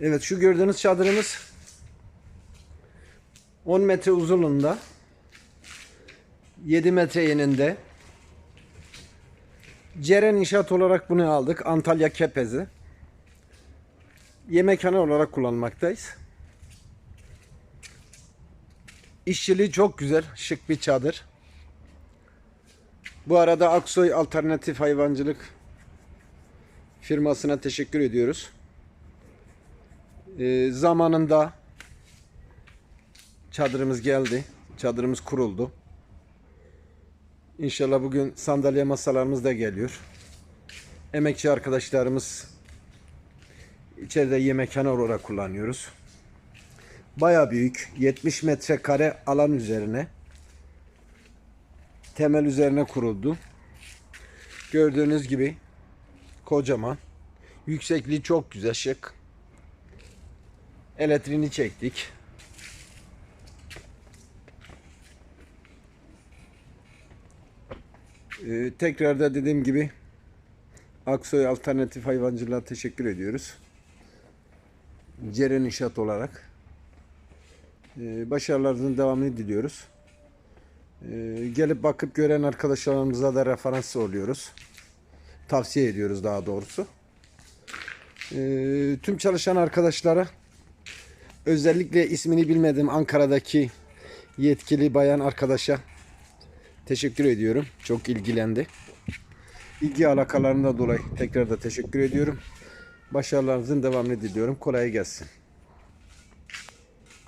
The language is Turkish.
Evet şu gördüğünüz çadırımız 10 metre uzunluğunda 7 metre eninde Ceren İnşaat olarak bunu aldık. Antalya Kepezi. Yemekhane olarak kullanmaktayız. İşçiliği çok güzel. Şık bir çadır. Bu arada Aksoy Alternatif Hayvancılık firmasına teşekkür ediyoruz. Ee, zamanında çadırımız geldi. Çadırımız kuruldu. İnşallah bugün sandalye masalarımız da geliyor. Emekçi arkadaşlarımız içeride yemekhane olarak kullanıyoruz. Baya büyük 70 metrekare alan üzerine temel üzerine kuruldu. Gördüğünüz gibi kocaman. Yüksekliği çok güzel şık. Elektriğini çektik. Ee, tekrar da dediğim gibi Aksoy Alternatif Hayvancılığa teşekkür ediyoruz. Ceren İnşaat olarak. Ee, başarılarınızın devamını diliyoruz. Ee, gelip bakıp gören arkadaşlarımıza da referans oluyoruz. Tavsiye ediyoruz daha doğrusu. Ee, tüm çalışan arkadaşlara özellikle ismini bilmediğim Ankara'daki yetkili bayan arkadaşa teşekkür ediyorum. Çok ilgilendi. İlgi alakalarından dolayı tekrar da teşekkür ediyorum. Başarılarınızın devamını diliyorum. Kolay gelsin.